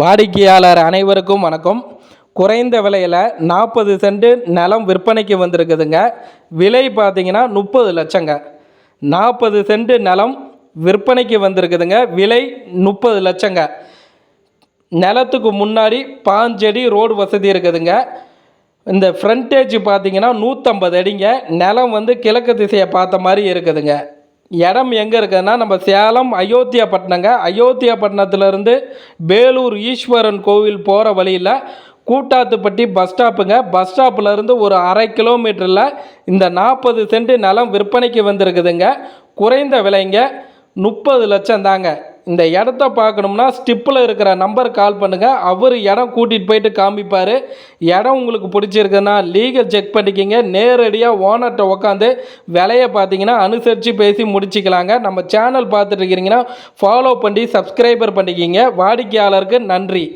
வாடிக்கையாளர் அனைவருக்கும் வணக்கம். குறைந்த விலையில் நாற்பது சென்ட் நிலம் விற்பனைக்கு வந்திருக்குதுங்க. விலை பார்த்தீங்கன்னா முப்பது லட்சங்க. நாற்பது சென்ட் நிலம் விற்பனைக்கு வந்திருக்குதுங்க. விலை முப்பது லட்சங்க. நிலத்துக்கு முன்னாடி பாஞ்சடி ரோடு வசதி இருக்குதுங்க. இந்த ஃப்ரண்டேஜ் பார்த்தீங்கன்னா நூற்றம்பது அடிங்க. நிலம் வந்து கிழக்கு திசையை பார்த்த மாதிரி இருக்குதுங்க. இடம் எங்கே இருக்குதுன்னா நம்ம சேலம் அயோத்தியாப்பட்டினங்க அயோத்தியாப்பட்டினத்துலேருந்து வேலூர் ஈஸ்வரன் கோவில் போகிற வழியில் கூட்டாத்துப்பட்டி பஸ் ஸ்டாப்புங்க பஸ் ஸ்டாப்லேருந்து ஒரு அரை கிலோமீட்டரில் இந்த நாற்பது சென்ட் நிலம் விற்பனைக்கு வந்திருக்குதுங்க. குறைந்த விலைங்க முப்பது லட்சம் தாங்க இந்த இடத்த பார்க்கணும்னா ஸ்டிப்பில் இருக்கிற நம்பர் கால் பண்ணுங்கள் அவர் இடம் கூட்டிகிட்டு போயிட்டு காமிப்பார். இடம் உங்களுக்கு பிடிச்சிருக்குன்னா லீகல் செக் பண்ணிக்கிங்க. நேரடியாக ஓனர்கிட்ட உட்காந்து விலையை பார்த்தீங்கன்னா அனுசரித்து பேசி முடிச்சிக்கலாங்க. நம்ம சேனல் பார்த்துட்டு இருக்கிறீங்கன்னா ஃபாலோ பண்ணி சப்ஸ்கிரைபர் பண்ணிக்கிங்க. வாடிக்கையாளருக்கு நன்றி.